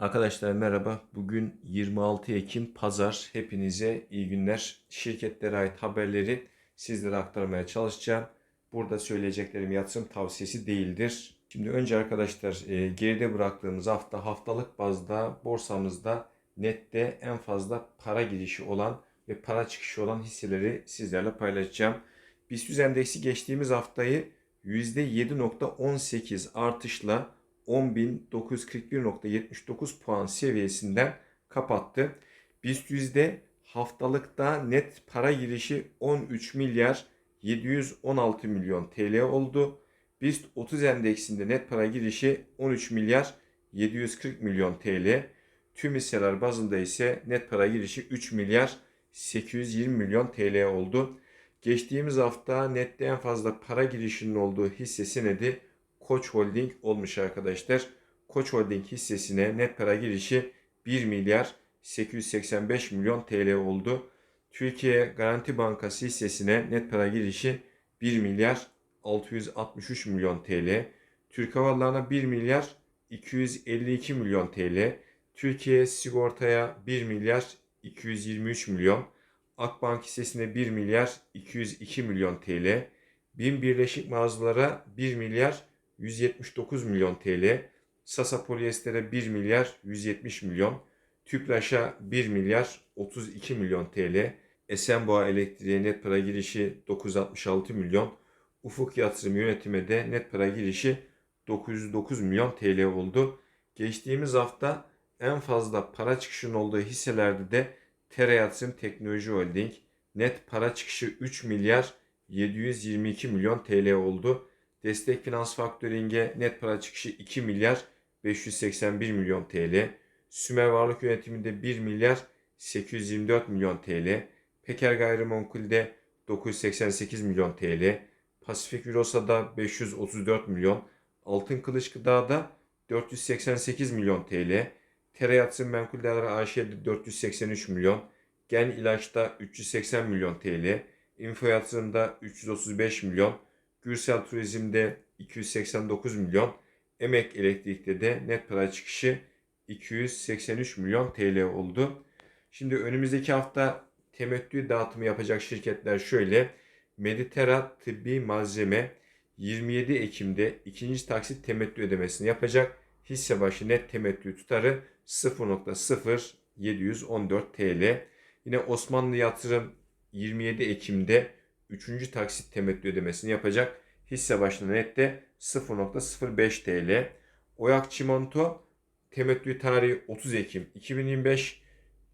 Arkadaşlar merhaba. Bugün 26 Ekim Pazar. Hepinize iyi günler. Şirketlere ait haberleri sizlere aktarmaya çalışacağım. Burada söyleyeceklerim yatırım tavsiyesi değildir. Şimdi önce arkadaşlar e, geride bıraktığımız hafta haftalık bazda borsamızda nette en fazla para girişi olan ve para çıkışı olan hisseleri sizlerle paylaşacağım. BIST endeksi geçtiğimiz haftayı %7.18 artışla 10.941.79 puan seviyesinden kapattı. BIST yüzde haftalıkta net para girişi 13 milyar 716 milyon TL oldu. BIST 30 endeksinde net para girişi 13 milyar 740 milyon TL. Tüm hisseler bazında ise net para girişi 3 milyar 820 milyon TL oldu. Geçtiğimiz hafta nette en fazla para girişinin olduğu hisse senedi Koç Holding olmuş arkadaşlar. Koç Holding hissesine net para girişi 1 milyar 885 milyon TL oldu. Türkiye Garanti Bankası hissesine net para girişi 1 milyar 663 milyon TL. Türk Hava Yolları'na 1 milyar 252 milyon TL. Türkiye Sigorta'ya 1 milyar 223 milyon. Akbank hissesine 1 milyar 202 milyon TL. BİM Birleşik Mağazalara 1 milyar 179 milyon TL. Sasa Polyester'e 1 milyar 170 milyon. Tüpraş'a 1 milyar 32 milyon TL. Esenboğa Elektriğe net para girişi 966 milyon. Ufuk Yatırım Yönetimi de net para girişi 909 milyon TL oldu. Geçtiğimiz hafta en fazla para çıkışının olduğu hisselerde de Tera Yatırım Teknoloji Holding net para çıkışı 3 milyar 722 milyon TL oldu. Destek Finans Faktöring'e net para çıkışı 2 milyar 581 milyon TL. Sümer Varlık Yönetimi'nde 1 milyar 824 milyon TL. Peker Gayrimenkul'de 988 milyon TL. Pasifik Eurosa'da 534 milyon. Altın Kılıç Gıda'da 488 milyon TL. Tera Yatırım Menkul AŞ'de 483 milyon. Gen İlaç'ta 380 milyon TL. Info Yatırım'da 335 milyon. Gürsel Turizm'de 289 milyon. Emek Elektrik'te de net para çıkışı 283 milyon TL oldu. Şimdi önümüzdeki hafta temettü dağıtımı yapacak şirketler şöyle. Meditera Tıbbi Malzeme 27 Ekim'de ikinci taksit temettü ödemesini yapacak. Hisse başı net temettü tutarı 0.0714 TL. Yine Osmanlı Yatırım 27 Ekim'de 3. taksit temettü ödemesini yapacak. Hisse başına nette 0.05 TL. Oyak Çimento temettü tarihi 30 Ekim 2025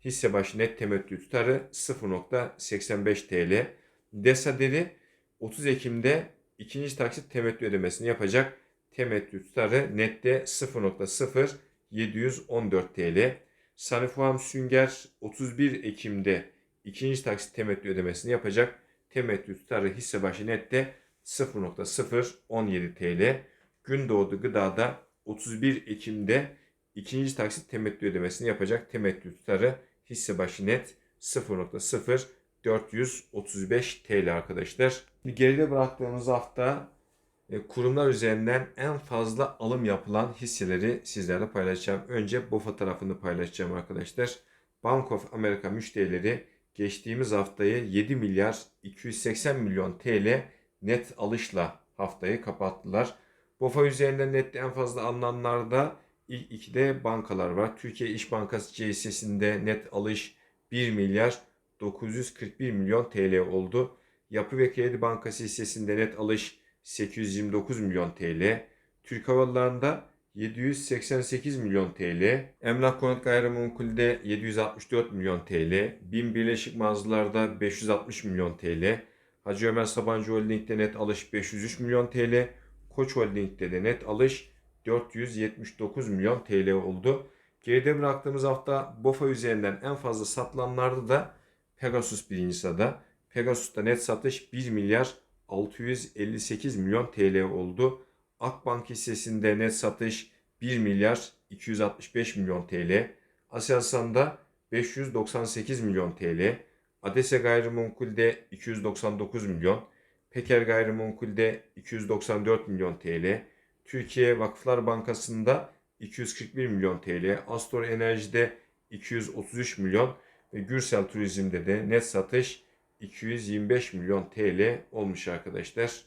hisse başı net temettü tutarı 0.85 TL. Desa Deri 30 Ekim'de ikinci taksit temettü ödemesini yapacak. Temettü tutarı nette 0.0714 TL. Sanifuam Sünger 31 Ekim'de ikinci taksit temettü ödemesini yapacak. Temettü tutarı hisse başı nette 0.017 TL. Gündoğdu Gıda'da 31 Ekim'de ikinci taksit temettü ödemesini yapacak. Temettü tutarı hisse başı net 0.0435 TL arkadaşlar. Geride bıraktığımız hafta e, kurumlar üzerinden en fazla alım yapılan hisseleri sizlerle paylaşacağım. Önce BOFA tarafını paylaşacağım arkadaşlar. Bank of America müşterileri geçtiğimiz haftayı 7 milyar 280 milyon TL net alışla haftayı kapattılar. BOFA üzerinden nette en fazla alınanlarda ilk ikide bankalar var. Türkiye İş Bankası CSS'inde net alış 1 milyar 941 milyon TL oldu. Yapı ve Kredi Bankası hissesinde net alış 829 milyon TL. Türk Hava 788 milyon TL. Emlak Konut Gayrimenkul'de 764 milyon TL. BİM Birleşik Mağazalar'da 560 milyon TL. Hacı Ömer Sabancı Holding'de net alış 503 milyon TL. Koç Holding'de de net alış 479 milyon TL oldu. Geride bıraktığımız hafta BOFA üzerinden en fazla satılanlarda da Pegasus birinci sırada. Pegasus'ta net satış 1 milyar 658 milyon TL oldu. Akbank hissesinde net satış 1 milyar 265 milyon TL. Aselsan'da 598 milyon TL. Adese Gayrimenkul'de 299 milyon. Peker Gayrimenkul'de 294 milyon TL. Türkiye Vakıflar Bankası'nda 241 milyon TL, Astor Enerji'de 233 milyon ve Gürsel Turizm'de de net satış 225 milyon TL olmuş arkadaşlar.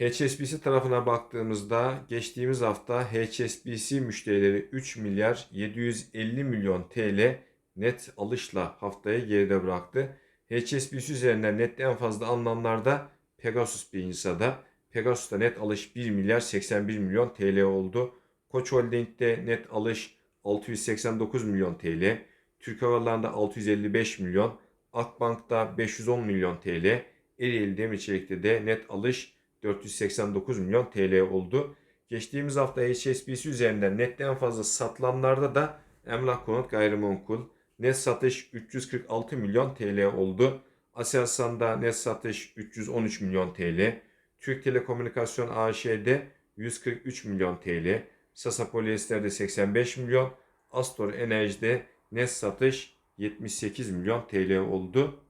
HSBC tarafına baktığımızda geçtiğimiz hafta HSBC müşterileri 3 milyar 750 milyon TL net alışla haftayı geride bıraktı. HSBC üzerinden net en fazla alınanlarda Pegasus Birincisa'da. Pegasus'ta net alış 1 milyar 81 milyon TL oldu. Koç Holding'de net alış 689 milyon TL. Türk Hava Yolları'nda 655 milyon. Akbank'ta 510 milyon TL. Ereğli Demirçelik'te de net alış 489 milyon TL oldu. Geçtiğimiz hafta HSBC üzerinden net en fazla satılanlarda da emlak konut gayrimenkul net satış 346 milyon TL oldu. Aselsan'da net satış 313 milyon TL. Türk Telekomünikasyon AŞ'de 143 milyon TL. Sasa Polyester'de 85 milyon. Astor Enerji'de net satış 78 milyon TL oldu.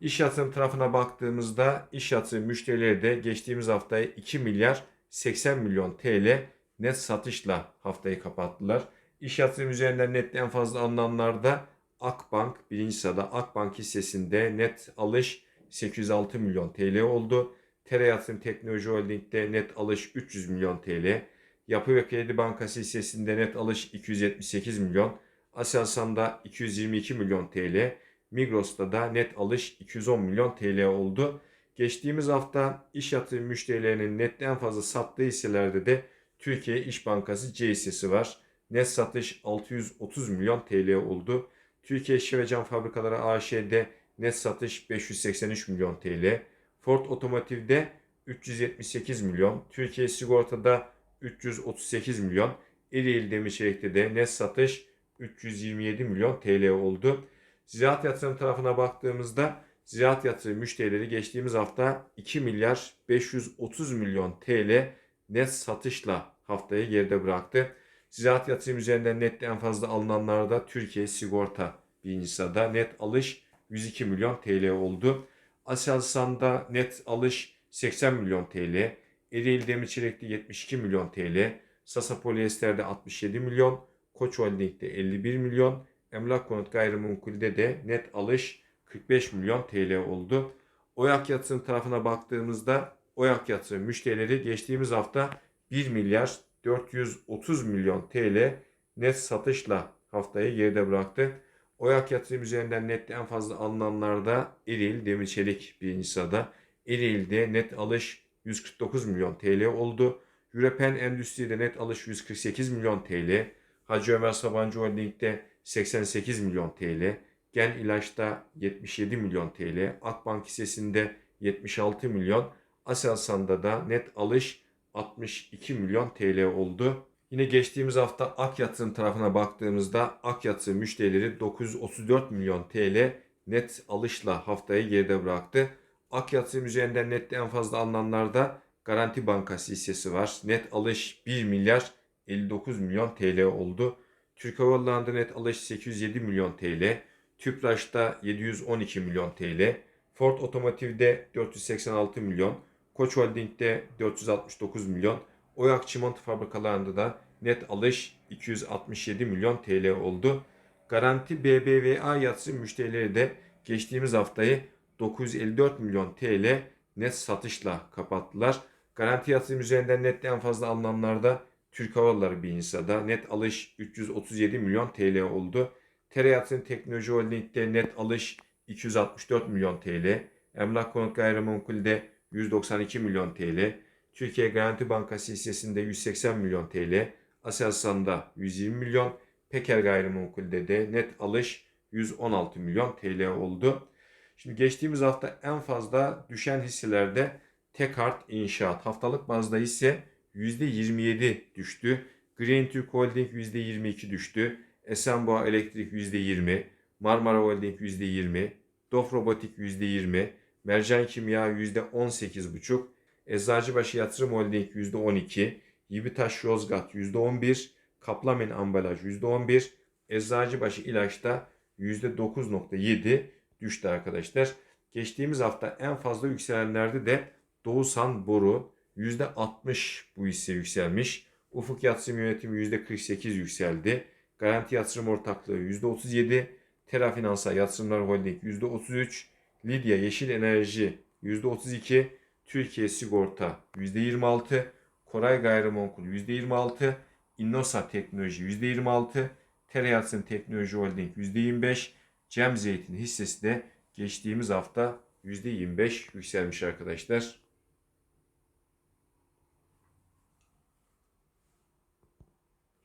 İş yatırım tarafına baktığımızda iş yatırım müşterileri de geçtiğimiz haftaya 2 milyar 80 milyon TL net satışla haftayı kapattılar. İş yatırım üzerinden net en fazla alınanlarda Akbank birinci sırada Akbank hissesinde net alış 806 milyon TL oldu. Tere Yatırım Teknoloji Holding'de net alış 300 milyon TL. Yapı ve Kredi Bankası hissesinde net alış 278 milyon. Aselsan'da 222 milyon TL. Migros'ta da net alış 210 milyon TL oldu. Geçtiğimiz hafta iş yatırım müşterilerinin net en fazla sattığı hisselerde de Türkiye İş Bankası C hissesi var. Net satış 630 milyon TL oldu. Türkiye Şişe ve Cam Fabrikaları AŞ'de net satış 583 milyon TL. Ford Otomotiv'de 378 milyon. Türkiye Sigorta'da 338 milyon. Ereğli Demirçelik'te de net satış 327 milyon TL oldu. Ziraat yatırım tarafına baktığımızda ziraat yatırım müşterileri geçtiğimiz hafta 2 milyar 530 milyon TL net satışla haftayı geride bıraktı. Ziraat yatırım üzerinden net en fazla alınanlarda Türkiye Sigorta birinci sırada net alış 102 milyon TL oldu. Aselsan'da net alış 80 milyon TL. Ereğli Demirçelik'te 72 milyon TL. Sasa Polyester'de 67 milyon. Koç Holding'de 51 milyon. Emlak Konut Gayrimenkul'de de net alış 45 milyon TL oldu. Oyak yatırım tarafına baktığımızda Oyak yatırım müşterileri geçtiğimiz hafta 1 milyar 430 milyon TL net satışla haftayı geride bıraktı. Oyak yatırım üzerinden net en fazla alınanlarda Eril Demir Çelik birinci sırada. Eril'de net alış 149 milyon TL oldu. Europen Endüstri'de net alış 148 milyon TL. Hacı Ömer Sabancı Holding'de 88 milyon TL. Gen İlaç'ta 77 milyon TL. Akbank hissesinde 76 milyon. Aselsan'da da net alış 62 milyon TL oldu. Yine geçtiğimiz hafta Ak Yatırım tarafına baktığımızda Ak Yatırım müşterileri 934 milyon TL net alışla haftayı geride bıraktı. Ak Yatırım üzerinden net en fazla alınanlarda Garanti Bankası hissesi var. Net alış 1 milyar 59 milyon TL oldu. Türk Hava Yolları'nda alış 807 milyon TL. Tüpraş'ta 712 milyon TL. Ford Otomotiv'de 486 milyon. Koç Holding'de 469 milyon. Oyak Çimento fabrikalarında da net alış 267 milyon TL oldu. Garanti BBVA yatırım müşterileri de geçtiğimiz haftayı 954 milyon TL net satışla kapattılar. Garanti yatırım üzerinden net en fazla alınanlarda Türk Hava Yolları Birincisa'da net alış 337 milyon TL oldu. Tere Yatırım Teknoloji Holding'de net alış 264 milyon TL. Emlak Konut Gayrimenkul'de 192 milyon TL. Türkiye Garanti Bankası hissesinde 180 milyon TL. Aselsan'da 120 milyon. Peker Gayrimenkul'de de net alış 116 milyon TL oldu. Şimdi geçtiğimiz hafta en fazla düşen hisselerde Tekart İnşaat haftalık bazda ise %27 düştü. Green Türk Holding %22 düştü. Esenboğa Elektrik %20, Marmara Holding %20, Dof Robotik %20, Mercan Kimya %18,5, Eczacıbaşı Yatırım Holding %12, Yibitaş Yozgat %11, Kaplamin Ambalaj %11, Eczacıbaşı İlaç'ta %9,7 düştü arkadaşlar. Geçtiğimiz hafta en fazla yükselenlerde de Doğusan Boru %60 bu hisse yükselmiş. Ufuk Yatırım Yönetimi %48 yükseldi. Garanti Yatırım Ortaklığı %37. Tera Finansal Yatırımlar Holding %33. Lidya Yeşil Enerji %32. Türkiye Sigorta %26. Koray Gayrimenkul %26. Innosa Teknoloji %26. Tera Yatırım Teknoloji Holding %25. Cem Zeytin hissesi de geçtiğimiz hafta %25 yükselmiş arkadaşlar.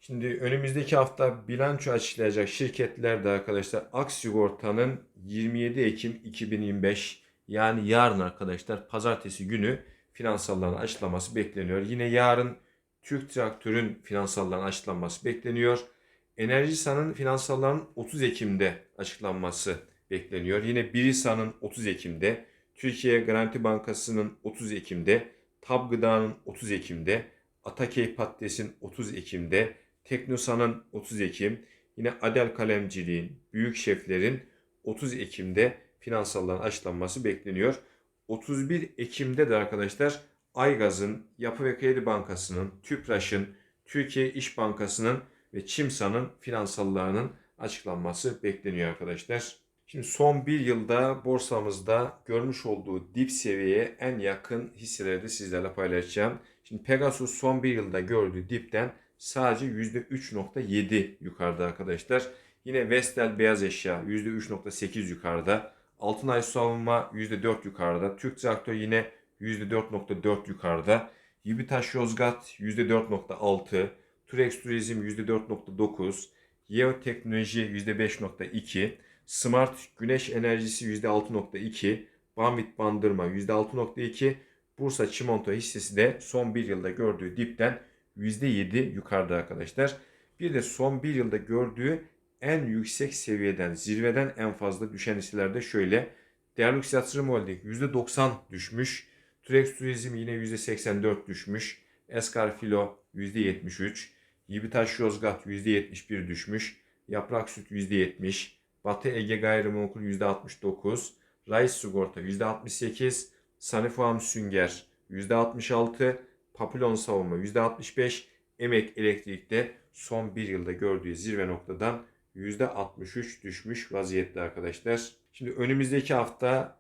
Şimdi önümüzdeki hafta bilanço açıklayacak şirketler de arkadaşlar Aksigorta'nın 27 Ekim 2025 yani yarın arkadaşlar pazartesi günü finansallarını açıklaması bekleniyor. Yine yarın Türk Traktör'ün finansallarının açıklanması bekleniyor. Enerjisa'nın finansallarının 30 Ekim'de açıklanması bekleniyor. Yine Birisa'nın 30 Ekim'de, Türkiye Garanti Bankası'nın 30 Ekim'de, Tab Gıda'nın 30 Ekim'de, Atakey Patates'in 30 Ekim'de, Teknosa'nın 30 Ekim, yine Adel Kalemciliğin, Büyük Şefler'in 30 Ekim'de finansalların açıklanması bekleniyor. 31 Ekim'de de arkadaşlar Aygaz'ın, Yapı ve Kredi Bankası'nın, Tüpraş'ın, Türkiye İş Bankası'nın ve Çimsa'nın finansallarının açıklanması bekleniyor arkadaşlar. Şimdi son bir yılda borsamızda görmüş olduğu dip seviyeye en yakın hisseleri de sizlerle paylaşacağım. Şimdi Pegasus son bir yılda gördüğü dipten sadece %3.7 yukarıda arkadaşlar. Yine Vestel Beyaz Eşya %3.8 yukarıda. Altınay Savunma %4 yukarıda. Türk Traktör yine %4.4 yukarıda. Yibitaş Yozgat %4.6. Turex Turizm %4.9. Yeo Teknoloji %5.2. Smart Güneş Enerjisi %6.2. Bambit Bandırma %6.2. Bursa Çimento hissesi de son bir yılda gördüğü dipten %7 yukarıda arkadaşlar. Bir de son bir yılda gördüğü en yüksek seviyeden, zirveden en fazla düşen hisselerde şöyle. Değerlux Yatırım Holding %90 düşmüş. Turex Turizm yine %84 düşmüş. Eskar Filo %73. Yibitaş Yozgat %71 düşmüş. Yaprak Süt %70. Batı Ege Gayrimenkul %69. Rais Sigorta %68. Sanifuam Sünger %66. Papillon Savunma %65. Emek Elektrik'te son bir yılda gördüğü zirve noktadan %63 düşmüş vaziyette arkadaşlar. Şimdi önümüzdeki hafta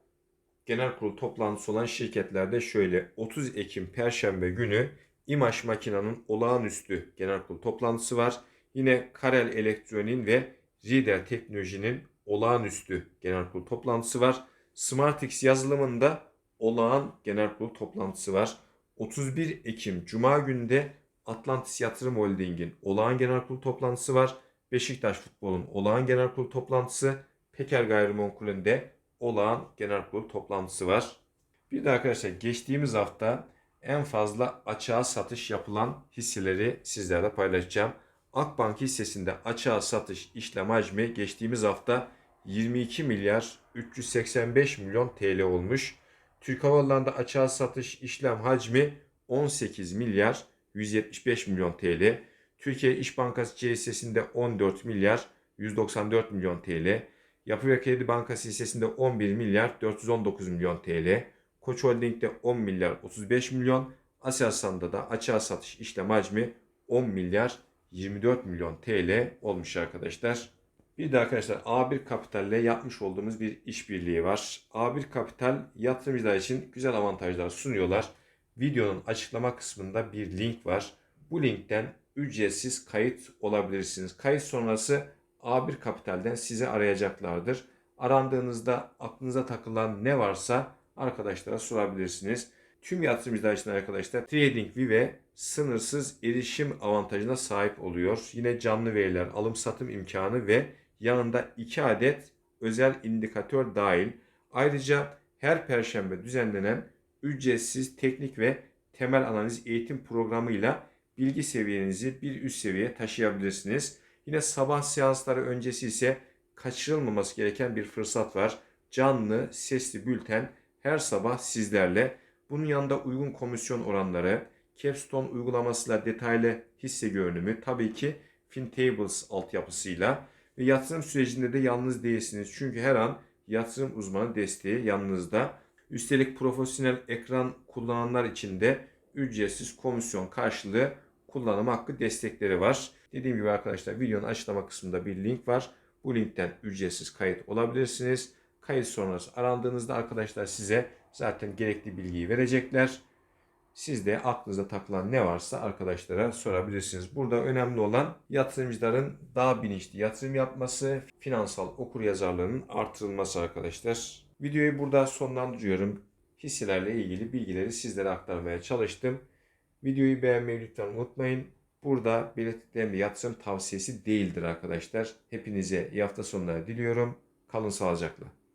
genel kurul toplantısı olan şirketlerde şöyle 30 Ekim Perşembe günü İmaş Makina'nın olağanüstü genel kurul toplantısı var. Yine Karel Elektronik'in ve Rieder Teknoloji'nin olağanüstü genel kurul toplantısı var. Smartix yazılımında olağan genel kurul toplantısı var. 31 Ekim Cuma günde Atlantis Yatırım Holding'in olağan genel kurul toplantısı var. Beşiktaş Futbol'un olağan genel kurul toplantısı. Peker Gayrimenkul'ün de olağan genel kurul toplantısı var. Bir de arkadaşlar geçtiğimiz hafta en fazla açığa satış yapılan hisseleri sizlerle paylaşacağım. Akbank hissesinde açığa satış işlem hacmi geçtiğimiz hafta 22 milyar 385 milyon TL olmuş. Türk Hava açığa satış işlem hacmi 18 milyar 175 milyon TL. Türkiye İş Bankası C hissesinde 14 milyar 194 milyon TL. Yapı ve Kredi Bankası hissesinde 11 milyar 419 milyon TL. Koç Holding'de 10 milyar 35 milyon. Aselsan'da da açığa satış işlem hacmi 10 milyar 24 milyon TL olmuş arkadaşlar. Bir de arkadaşlar A1 Kapital ile yapmış olduğumuz bir işbirliği var. A1 Kapital yatırımcılar için güzel avantajlar sunuyorlar. Videonun açıklama kısmında bir link var. Bu linkten ücretsiz kayıt olabilirsiniz. Kayıt sonrası A1 Kapital'den sizi arayacaklardır. Arandığınızda aklınıza takılan ne varsa arkadaşlara sorabilirsiniz. Tüm yatırımcılar için arkadaşlar TradingView sınırsız erişim avantajına sahip oluyor. Yine canlı veriler, alım satım imkanı ve yanında 2 adet özel indikatör dahil. Ayrıca her perşembe düzenlenen ücretsiz teknik ve temel analiz eğitim programıyla bilgi seviyenizi bir üst seviyeye taşıyabilirsiniz. Yine sabah seansları öncesi ise kaçırılmaması gereken bir fırsat var. Canlı, sesli bülten her sabah sizlerle. Bunun yanında uygun komisyon oranları, Capstone uygulamasıyla detaylı hisse görünümü, tabii ki FinTables altyapısıyla ve yatırım sürecinde de yalnız değilsiniz. Çünkü her an yatırım uzmanı desteği yanınızda. Üstelik profesyonel ekran kullananlar için de ücretsiz komisyon karşılığı kullanım hakkı destekleri var. Dediğim gibi arkadaşlar videonun açıklama kısmında bir link var. Bu linkten ücretsiz kayıt olabilirsiniz. Kayıt sonrası arandığınızda arkadaşlar size zaten gerekli bilgiyi verecekler. Siz de aklınıza takılan ne varsa arkadaşlara sorabilirsiniz. Burada önemli olan yatırımcıların daha bilinçli yatırım yapması, finansal okuryazarlığının artırılması arkadaşlar. Videoyu burada sonlandırıyorum. Hisselerle ilgili bilgileri sizlere aktarmaya çalıştım. Videoyu beğenmeyi lütfen unutmayın. Burada belirttiklerim yatırım tavsiyesi değildir arkadaşlar. Hepinize iyi hafta sonları diliyorum. Kalın sağlıcakla.